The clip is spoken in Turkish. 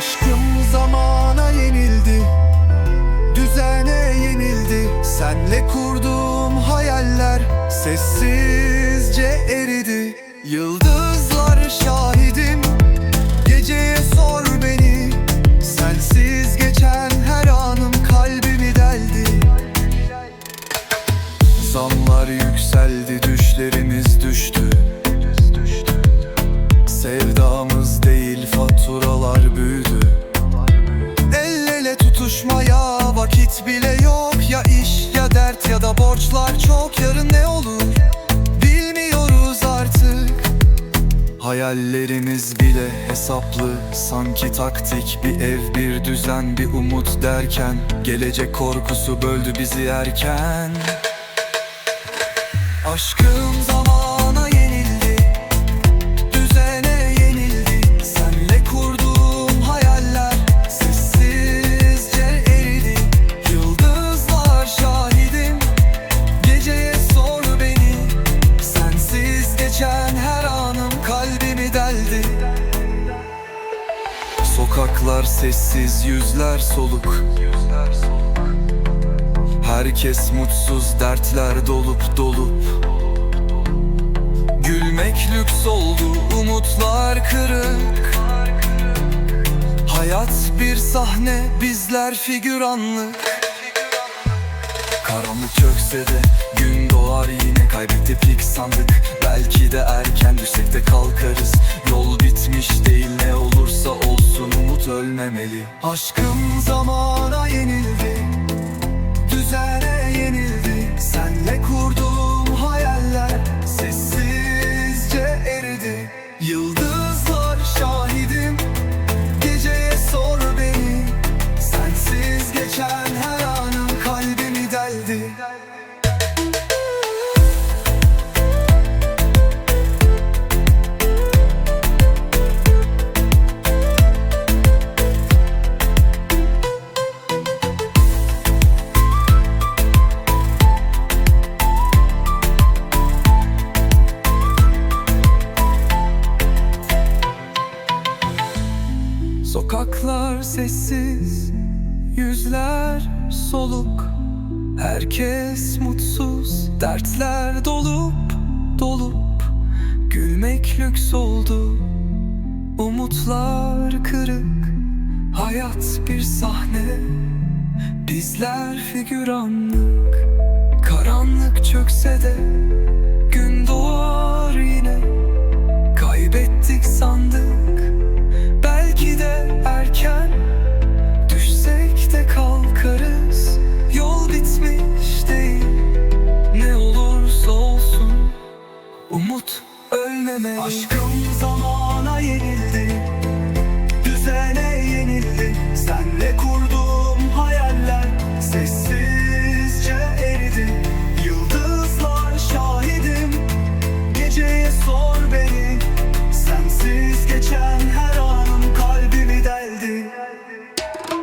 Aşkım zamana yenildi Düzene yenildi. Senle kurduğum hayaller Sessizce eridi. Yıldızlar şahidim Geceye sor beni. Sensiz geçen her anım kalbimi deldi. Zamlar yükseldi düşlerimiz düştü. Ele tutuşmaya vakit bile yok. Ya iş ya dert ya da borçlar çok. Yarın ne olur? Bilmiyoruz artık. Hayallerimiz bile hesaplı. Sanki taktik bir ev bir düzen bir umut derken. Gelecek korkusu böldü bizi erken. Aşkım Sokaklar sessiz yüzler soluk. Herkes mutsuz dertler dolup dolup. Gülmek lüks oldu umutlar kırık. Hayat bir sahne bizler figüranlık. Karanlık çökse de gün doğar yine. Kaybettik sandık belki de erken düşsek ölmemeli Aşkım zamana Sokaklar sessiz, yüzler soluk. Herkes mutsuz, dertler dolup dolup. Gülmek lüks oldu, umutlar kırık. Hayat bir sahne, bizler figüranlık. Karanlık çökse de Aşkım zamana yenildi Düzene yenildi. Senle Sessiz